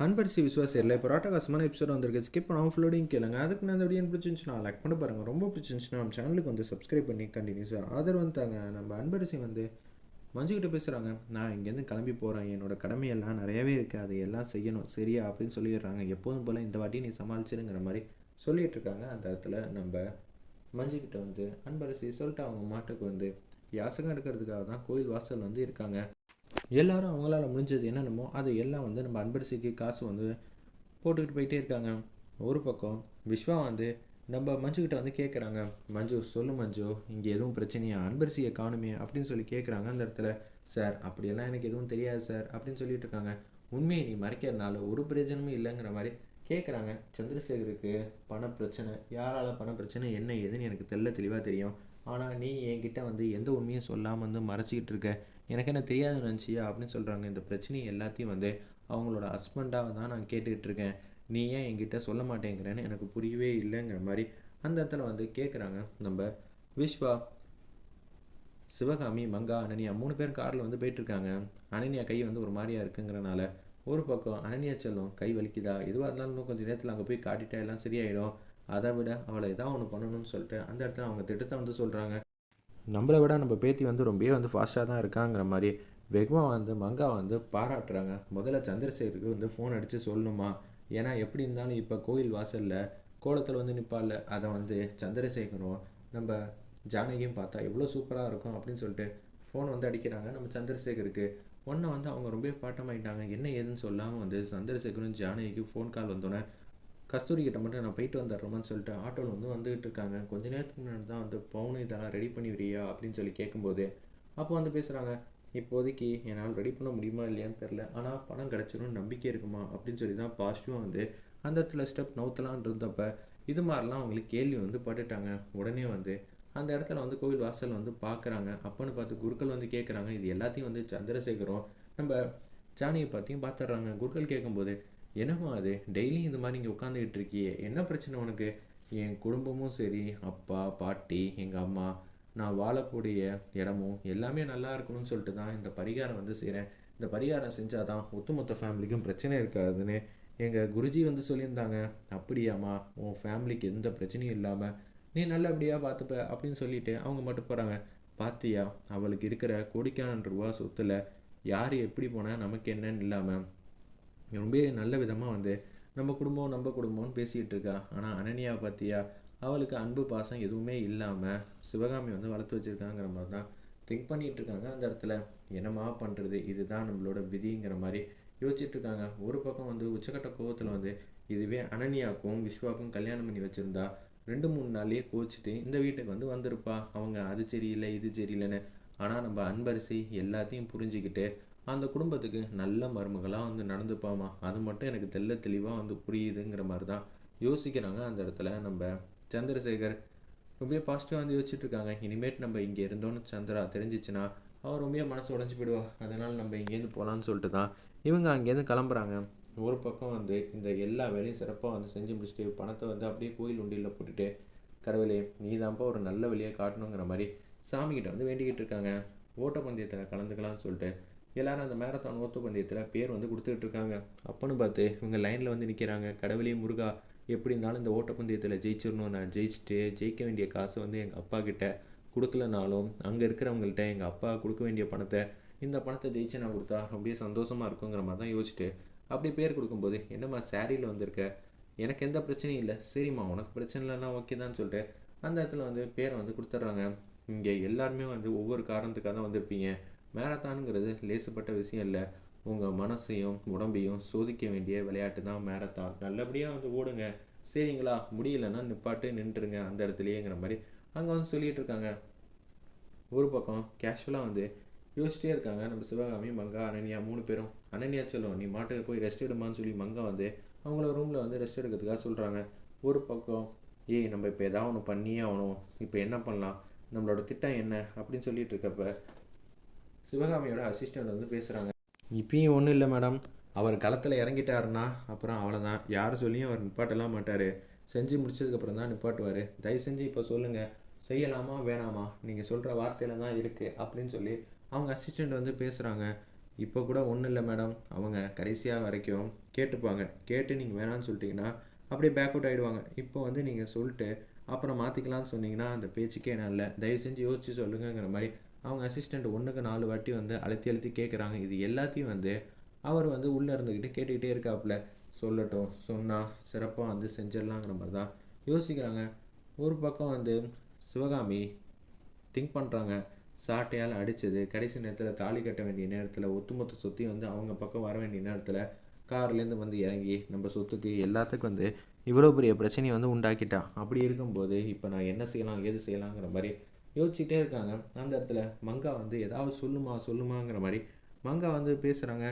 அன்பரிசி இல்லை இப்போ ராட்டகாசமான எபிசோட் வந்திருக்கு. ஸ்கிப் பண்ணாமல் ஃபுல்லோடையும் கேளுங்க. அதுக்கு நான் அந்த வீடியோ பிடிச்சிருந்துச்சுன்னா லைக் பண்ண பாருங்கள் ரொம்ப பிடிச்சிருந்துச்சுன்னா நம்ம சேனலுக்கு வந்து சப்ஸ்கிரைப் பண்ணி கண்டினியூஸாக ஆதரவு தாங்க. நம்ம அன்பரிசி வந்து மஞ்சுக்கிட்ட பேசுகிறாங்க நான் இங்கேருந்து கிளம்பி போகிறேன் என்னோட கடமையெல்லாம் நிறையவே இருக்குது அதை எல்லாம் செய்யணும். சரியா? அப்படின்னு சொல்லிடுறாங்க. எப்போதும் போல் இந்த வாட்டி நீ சமாளிச்சிருங்கிற மாதிரி சொல்லிகிட்ருக்காங்க அந்த இடத்துல நம்ம மஞ்சுக்கிட்ட வந்து அன்பரசி சொல்லிட்டு அவங்க மாட்டுக்கு வந்து யாசகம் எடுக்கிறதுக்காக தான் கோயில் வாசல் வந்து இருக்காங்க. எல்லாரும் அவங்களால முடிஞ்சது என்னென்னமோ அது எல்லாம் வந்து நம்ம அன்பரசிக்கு காசு வந்து போட்டுக்கிட்டு போயிட்டே இருக்காங்க. ஒரு பக்கம் விஸ்வா வந்து நம்ம மஞ்சுக்கிட்ட வந்து கேட்குறாங்க மஞ்சு சொல்லு மஞ்சு இங்கே எதுவும் பிரச்சனையா? அன்பரிசியை காணுமே அப்படின்னு சொல்லி கேட்குறாங்க அந்த இடத்துல. சார் அப்படியெல்லாம் எனக்கு எதுவும் தெரியாது சார் அப்படின்னு சொல்லிட்டு இருக்காங்க. உண்மையை நீ மறைக்கிறதுனால ஒரு பிரயோஜனமும் இல்லைங்கிற மாதிரி கேட்குறாங்க சந்திரசேகருக்கு பண பிரச்சனை யாரால பண பிரச்சனை என்ன ஏதுன்னு எனக்கு தெல்ல தெளிவாக தெரியும். ஆனால் நீ என்கிட்ட வந்து எந்த உண்மையும் சொல்லாமல் வந்து மறைச்சிக்கிட்டு இருக்க. எனக்கு என்ன தெரியாது நினச்சியா அப்படின்னு சொல்கிறாங்க இந்த பிரச்சனையை எல்லாத்தையும் வந்து அவங்களோட ஹஸ்பண்டாக தான் நான் கேட்டுக்கிட்டு இருக்கேன். நீ ஏன் என்கிட்ட சொல்ல மாட்டேங்கிறேன்னு எனக்கு புரியவே இல்லைங்கிற மாதிரி அந்த இடத்துல வந்து கேட்குறாங்க நம்ம விஸ்வா சிவகாமி மங்கா அனன்யா மூணு பேரும் காரில் வந்து போயிட்டுருக்காங்க அனன்யா கை வந்து ஒரு மாதிரியா இருக்குங்கிறனால ஒரு பக்கம் அனன்யா செல்லும் கை வலிக்குதா? எதுவாக இருந்தாலும் இன்னும் கொஞ்சம் நேரத்தில் அங்கே போய் காட்டிட்டா எல்லாம் சரியாயிடும். அதை விட அவளை ஏதாவது ஒன்று பண்ணணும்னு சொல்லிட்டு அந்த இடத்துல அவங்க திட்டத்தை வந்து சொல்கிறாங்க நம்மளை விட நம்ம பேத்தி வந்து ரொம்பவே வந்து ஃபாஸ்ட்டாக தான் இருக்காங்கிற மாதிரி வெகுவாக வந்து மங்கா வந்து பாராட்டுறாங்க. முதல்ல சந்திரசேகருக்கு வந்து ஃபோன் அடித்து சொல்லணுமா? ஏன்னா எப்படி இருந்தாலும் இப்போ கோயில் வாசலில் கோலத்தில் வந்து நிற்பால அதை வந்து சந்திரசேகரும் நம்ம ஜானகியும் பார்த்தா எவ்வளோ சூப்பராக இருக்கும் அப்படின்னு சொல்லிட்டு ஃபோன் வந்து அடிக்கிறாங்க நம்ம சந்திரசேகருக்கு. ஒன்றை வந்து அவங்க ரொம்ப பாட்டமாயிட்டாங்க. என்ன ஏதுன்னு சொல்லாமல் வந்து சந்திரசேகரும் ஜானகிக்கு ஃபோன் கால் வந்தோன்னே கஸ்தூரி கிட்ட மட்டும் நான் போயிட்டு வந்துடுறோமான்னு சொல்லிட்டு ஆட்டோவில் வந்து வந்துகிட்டு இருக்காங்க. கொஞ்ச நேரத்துக்கு முன்னாடி தான் வந்து பவுனு இதெல்லாம் ரெடி பண்ணி விரியா அப்படின்னு சொல்லி கேட்கும்போது அப்போ வந்து பேசுகிறாங்க இப்போதைக்கு என்னால் ரெடி பண்ண முடியுமா இல்லையான்னு தெரில ஆனால் பணம் கிடச்சிடும்னு நம்பிக்கை இருக்குமா? அப்படின்னு சொல்லி தான் பாசிட்டிவாக வந்து அந்த இடத்துல ஸ்டெப் நவுத்தலான் இருந்தப்ப இது மாதிரிலாம் அவங்களுக்கு கேள்வி வந்து பட்டுட்டாங்க. உடனே வந்து அந்த இடத்துல வந்து கோவில் வாசல் வந்து பார்க்குறாங்க அப்போன்னு பார்த்து குருக்கள் வந்து கேட்குறாங்க இது எல்லாத்தையும் வந்து சந்திரசேகரும் நம்ம ஜானியை பார்த்தியும் பார்த்துட்றாங்க குருக்கள் கேட்கும்போது என்னம்மா அது? டெய்லியும் இந்த மாதிரி இங்கே உட்காந்துக்கிட்டு இருக்கியே. என்ன பிரச்சனை உனக்கு? என் குடும்பமும் சரி அப்பா பாட்டி எங்கள் அம்மா நான் வாழக்கூடிய இடமும் எல்லாமே நல்லா இருக்கணும்னு சொல்லிட்டு தான் இந்த பரிகாரம் வந்து செய்கிறேன் இந்த பரிகாரம் செஞ்சால் தான் ஒட்டுமொத்த ஃபேமிலிக்கும் பிரச்சனை இருக்காதுன்னு எங்கள் குருஜி வந்து சொல்லியிருந்தாங்க. அப்படியாம்மா உன் ஃபேமிலிக்கு எந்த பிரச்சனையும் இல்லாமல் நீ நல்லபடியாக பார்த்துப்ப அப்படின்னு சொல்லிட்டு அவங்க மட்டும் போகிறாங்க பாத்தியா அவளுக்கு இருக்கிற கோடிக்கான ரூபா சொத்துல யார் எப்படி போனால் நமக்கு என்னன்னு இல்லாமல் ரொம்ப நல்ல விதமாக வந்து நம்ம குடும்பம் நம்ம குடும்பம்னு பேசிகிட்டு இருக்கா. ஆனால் அனன்யா பார்த்தியா அவளுக்கு அன்பு பாசம் எதுவுமே இல்லாமல் சிவகாமி வந்து வளர்த்து வச்சுருக்காங்கிற மாதிரி தான் திங்க் பண்ணிகிட்டு இருக்காங்க அந்த இடத்துல. என்னமா பண்ணுறது இதுதான் நம்மளோட விதிங்கிற மாதிரி யோசிச்சுட்டு இருக்காங்க. ஒரு பக்கம் வந்து உச்சக்கட்ட கோவத்தில் வந்து இதுவே அனன்யாவுக்கும் விஸ்வாவுக்கும் கல்யாணம் பண்ணி வச்சுருந்தா ரெண்டு மூணு நாள்லேயே கோச்சிட்டு இந்த வீட்டுக்கு வந்து வந்திருப்பா. அவங்க அது சரியில்லை இது சரியில்லைன்னு. ஆனால் நம்ம அன்பரிசி எல்லாத்தையும் புரிஞ்சுக்கிட்டு அந்த குடும்பத்துக்கு நல்ல மருமகளாக வந்து நடந்துப்பாமா? அது மட்டும் எனக்கு தெல்ல தெளிவாக வந்து புரியுதுங்கிற மாதிரி தான் யோசிக்கிறாங்க. அந்த இடத்துல நம்ம சந்திரசேகர் ரொம்ப பாசிட்டிவாக வந்து யோசிச்சுட்டு இருக்காங்க. இனிமேட் நம்ம இங்கே இருந்தோன்னு சந்திரா தெரிஞ்சிச்சுன்னா அவர் ரொம்பவே மனசு உடஞ்சி போயிடுவா. அதனால் நம்ம இங்கேருந்து போகலான்னு சொல்லிட்டு தான் இவங்க அங்கேருந்து கிளம்புறாங்க. ஒரு பக்கம் வந்து இந்த எல்லா வேலையும் சிறப்பாக வந்து செஞ்சு முடிச்சுட்டு பணத்தை வந்து அப்படியே கோயில் உண்டியில் போட்டுட்டு கடவுளே நீ தான்ப்பா ஒரு நல்ல வழியை காட்டணுங்கிற மாதிரி சாமிக்கிட்ட வந்து வேண்டிக்கிட்டு இருக்காங்க. ஓட்டப்பந்தயத்தில் கலந்துக்கலாம்னு சொல்லிட்டு எல்லாரும் அந்த மேரத்தான் ஓட்டப்பந்தயத்தில் பேர் வந்து கொடுத்துக்கிட்டு இருக்காங்க. அப்பன்னு பார்த்து இவங்க லைனில் வந்து நிற்கிறாங்க கடவுளே முருகா எப்படி இருந்தாலும் இந்த ஓட்டப்பந்தயத்தில் ஜெயிச்சிடணும். நான் ஜெயிச்சுட்டு ஜெயிக்க வேண்டிய காசு வந்து எங்கள் அப்பா கிட்ட கொடுக்கலனாலும் அங்கே இருக்கிறவங்கள்ட்ட எங்கள் அப்பா கொடுக்க வேண்டிய பணத்தை இந்த பணத்தை ஜெயிச்சு நான் கொடுத்தா அப்படியே சந்தோஷமாக இருக்குங்கிற மாதிரி தான் யோசிச்சுட்டு அப்படி பேர் கொடுக்கும்போது என்னம்மா சாரியில் வந்திருக்க? எனக்கு எந்த பிரச்சனையும் இல்லை. சரிம்மா உனக்கு பிரச்சனை இல்லைன்னா ஓகே தான் சொல்லிட்டு அந்த இடத்துல வந்து பேரை வந்து கொடுத்துட்றாங்க. இங்கே எல்லாருமே வந்து ஒவ்வொரு காரணத்துக்காக தான் வந்திருப்பீங்க. மேரத்தானுங்கிறது லேசுப்பட்ட விஷயம் இல்லை. உங்கள் மனசையும் உடம்பையும் சோதிக்க வேண்டிய விளையாட்டு தான் மேரத்தான் நல்லபடியாக வந்து ஓடுங்க. சரிங்களா? முடியலன்னா நிப்பாட்டு நின்றுருங்க அந்த இடத்துலையேங்கிற மாதிரி அங்கே வந்து சொல்லிகிட்டு இருக்காங்க. ஒரு பக்கம் கேஷுவலாக வந்து யோசிச்சிட்டே இருக்காங்க. நம்ம சிவகாமி மங்கா அனன்யா மூணு பேரும். அனன்யா சொல்லும் நீ மாட்டுக்கு போய் ரெஸ்ட் எடுமான்னு சொல்லி மங்கா வந்து அவங்கள ரூமில் வந்து ரெஸ்ட் எடுக்கிறதுக்காக சொல்கிறாங்க ஒரு பக்கம் ஏய் நம்ம இப்போ எதாவது ஒன்று பண்ணியே ஆகணும். இப்போ என்ன பண்ணலாம்? நம்மளோட திட்டம் என்ன? அப்படின்னு சொல்லிட்டு இருக்கப்ப சிவகாமியோட அசிஸ்டண்ட் வந்து பேசுகிறாங்க இப்பயும் ஒன்றும் இல்லை மேடம் அவர் களத்தில் இறங்கிட்டாருன்னா அப்புறம் அவ்வளோதான் யார் சொல்லியும் அவர் நிப்பாட்டலாம் மாட்டார். செஞ்சு முடிச்சதுக்கப்புறம் தான் நிப்பாட்டுவார். தயவு செஞ்சு இப்போ சொல்லுங்கள் செய்யலாமா வேணாமா? நீங்கள் சொல்கிற வார்த்தையில தான் இருக்குது அப்படின்னு சொல்லி அவங்க அசிஸ்டண்ட் வந்து பேசுகிறாங்க இப்போ கூட ஒன்றும் இல்லை மேடம் அவங்க கடைசியாக வரைக்கும் கேட்டுப்பாங்க. கேட்டு நீங்கள் வேணான்னு சொல்லிட்டீங்கன்னா அப்படியே பேக் அவுட் ஆகிடுவாங்க இப்போ வந்து நீங்கள் சொல்லிட்டு அப்புறம் மாற்றிக்கலாம்னு சொன்னீங்கன்னா அந்த பேச்சுக்கே நல்லா தயவு செஞ்சு யோசிச்சு சொல்லுங்கங்கிற மாதிரி அவங்க அசிஸ்டண்ட் ஒன்றுக்கு நாலு வாட்டி வந்து அழுத்தி அழுத்தி கேட்குறாங்க இது எல்லாத்தையும் வந்து அவர் வந்து உள்ளே இருந்துக்கிட்டு கேட்டுக்கிட்டே இருக்காப்புல. சொல்லட்டும் சொன்னால் சிறப்பாக வந்து செஞ்சிடலாங்கிற மாதிரி தான் யோசிக்கிறாங்க. ஒரு பக்கம் வந்து சிவகாமி திங்க் பண்ணுறாங்க சாட்டையால் அடித்தது கடைசி நேரத்தில் தாலி கட்ட வேண்டிய நேரத்தில் ஒட்டுமொத்த சொத்தையும் வந்து அவங்க பக்கம் வர வேண்டிய நேரத்தில் கார்லேருந்து வந்து இறங்கி நம்ம சொத்துக்கு எல்லாத்துக்கும் வந்து இவ்வளோ பெரிய பிரச்சனையை வந்து உண்டாக்கிட்டா. அப்படி இருக்கும்போது இப்போ நான் என்ன செய்யலாம் ஏது செய்யலாங்கிற மாதிரி யோசிச்சுட்டே இருக்காங்க. அந்த இடத்துல மங்கா வந்து ஏதாவது சொல்லுமா சொல்லுமாங்கிற மாதிரி மங்கா வந்து பேசுகிறாங்க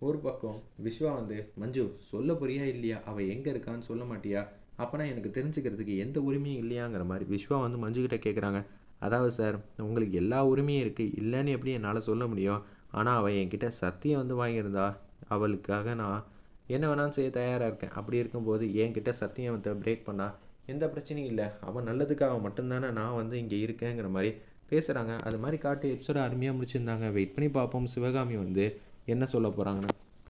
ஒரு பக்கம் விஸ்வா வந்து மஞ்சு சொல்ல போறியா இல்லையா? அவள் எங்கே இருக்கான்னு சொல்ல மாட்டியா? அப்போனா எனக்கு தெரிஞ்சுக்கிறதுக்கு எந்த உரிமையும் இல்லையாங்கிற மாதிரி விஸ்வா வந்து மஞ்சுக்கிட்ட கேட்குறாங்க அதாவது சார் உங்களுக்கு எல்லா உரிமையும் இருக்குது இல்லைன்னு எப்படி என்னால் சொல்ல முடியும்? ஆனால் அவள் என்கிட்ட சத்தியம் வந்து வாங்கியிருந்தா அவளுக்காக நான் என்ன வேணாலும் செய்ய தயாராக இருக்கேன். அப்படி இருக்கும்போது என்கிட்ட சத்தியம் வந்து பிரேக் பண்ணால் எந்த பிரச்சனையும் இல்லை. அவன் நல்லதுக்காக மட்டும்தானே நான் வந்து இங்கே இருக்கேங்கிற மாதிரி பேசுகிறாங்க அது மாதிரி காட்டு எபிசோட அருமையாக முடிச்சிருந்தாங்க. வெயிட் பண்ணி பார்ப்போம். சிவகாமி வந்து என்ன சொல்ல போகிறாங்கன்னு